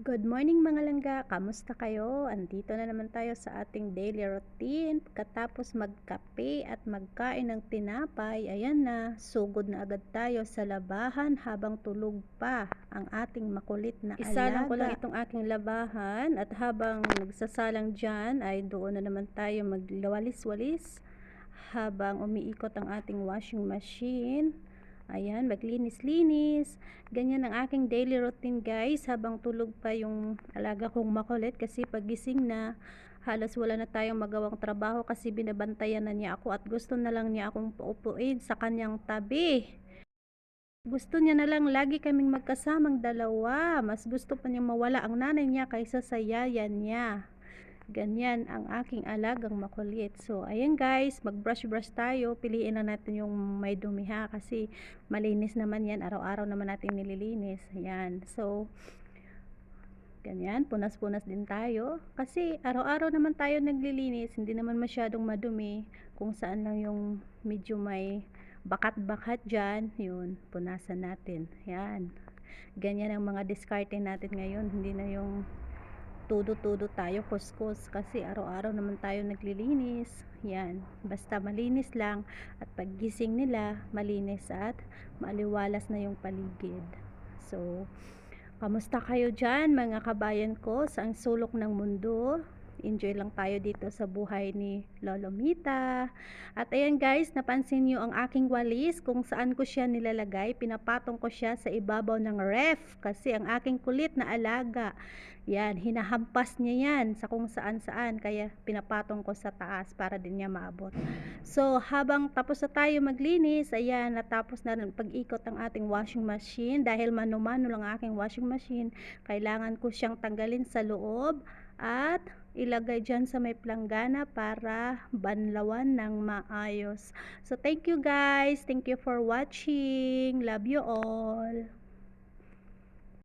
Good morning mga langga, kamusta kayo? Andito na naman tayo sa ating daily routine. Katapos magkape at magkain ng tinapay, ayan na, sugod na agad tayo sa labahan habang tulog pa ang ating makulit na alaga. Isalang ko lang itong aking labahan at habang nagsasalang dyan ay doon na naman tayo maglawalis-walis habang umiikot ang ating washing machine Ayan, maglinis-linis. Ganyan ang aking daily routine guys habang tulog pa yung alaga kong makulit kasi pagising na halos wala na tayong magawang trabaho kasi binabantayan na niya ako at gusto na lang niya akong paupuin sa kanyang tabi. Gusto niya na lang lagi kaming magkasamang dalawa. Mas gusto pa niya mawala ang nanay niya kaysa sa yaya niya. Ganyan ang aking alagang makulit. So, ayan guys, mag-brush-brush tayo. Piliin na natin yung may dumi ha kasi malinis naman yan. Araw-araw naman natin nililinis. Ayan. So, ganyan, punas-punas din tayo. Kasi araw-araw naman tayo naglilinis. Hindi naman masyadong madumi. Kung saan lang yung medyo may bakat-bakat dyan, yun, punasan natin. Ayan. Ganyan ang mga discarding natin ngayon. Hindi na yung tudo-tudo tayo kuskus kasi araw-araw naman tayo naglilinis yan, basta malinis lang at paggising nila malinis at maliwalas na yung paligid. So kamusta kayo dyan mga kabayan ko sa ang sulok ng mundo enjoy lang tayo dito sa buhay ni Lolo Mita at ayan guys napansin nyo ang aking walis kung saan ko siya nilalagay pinapatong ko siya sa ibabaw ng ref kasi ang aking kulit na alaga yan, hinahampas niya yan sa kung saan saan. Kaya pinapatong ko sa taas para din niya maabot. So, habang tapos na tayo maglinis, ayan, natapos na rin pag-ikot ang ating washing machine. Dahil mano-mano lang aking washing machine, kailangan ko siyang tanggalin sa loob at ilagay dyan sa may planggana para banlawan ng maayos. So, thank you guys. Thank you for watching. Love you all.